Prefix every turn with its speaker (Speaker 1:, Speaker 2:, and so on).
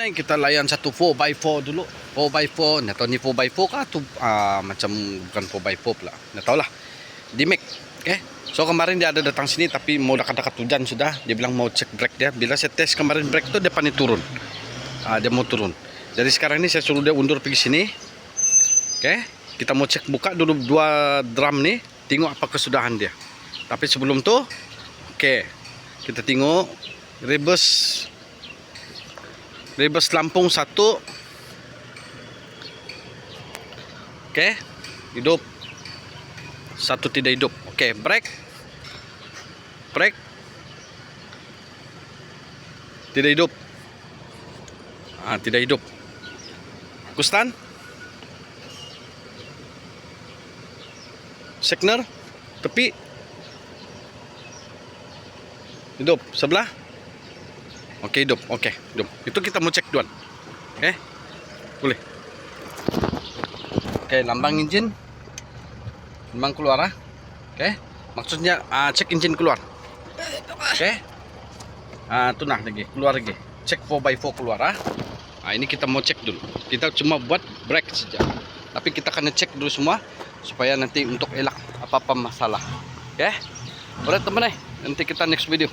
Speaker 1: Nah, kita layan satu 4x4 dulu. 4x4. Nggak tahu ni 4x4 kah atau ah, macam bukan 4x4 pula. Nggak tahu lah. Di Mac. Okay. So kemarin dia ada datang sini tapi mau dekat-dekat hujan sudah. Dia bilang mau cek brake dia. Bila saya tes kemarin brake dia panik turun. Ah, dia mau turun. Jadi sekarang ini saya suruh dia undur pergi sini. Oke. Kita mau cek buka dulu dua drum nih. Tengok apa kesudahan dia. Tapi sebelum tuh, oke. Kita tengok reverse Reverse Lampung satu. Oke, hidup. Satu tidak hidup. Oke, break. Break. Tidak hidup. Ah, tidak hidup. Kustan. Sekner. Tepi. Hidup. Sebelah. Oke hidup, oke hidup. Itu kita mau cek duluan. Oke, boleh. Oke lambang engine, lambang keluar ah. Oke, maksudnya ah, cek engine keluar. Oke, ah tuh nah lagi keluar lagi. Cek 4x4 keluar ah. Nah ini kita mau cek dulu. Kita cuma buat brake saja. Tapi kita akan cek dulu semua supaya nanti untuk elak apa apa masalah. Oke, boleh teman eh. Nanti kita next video.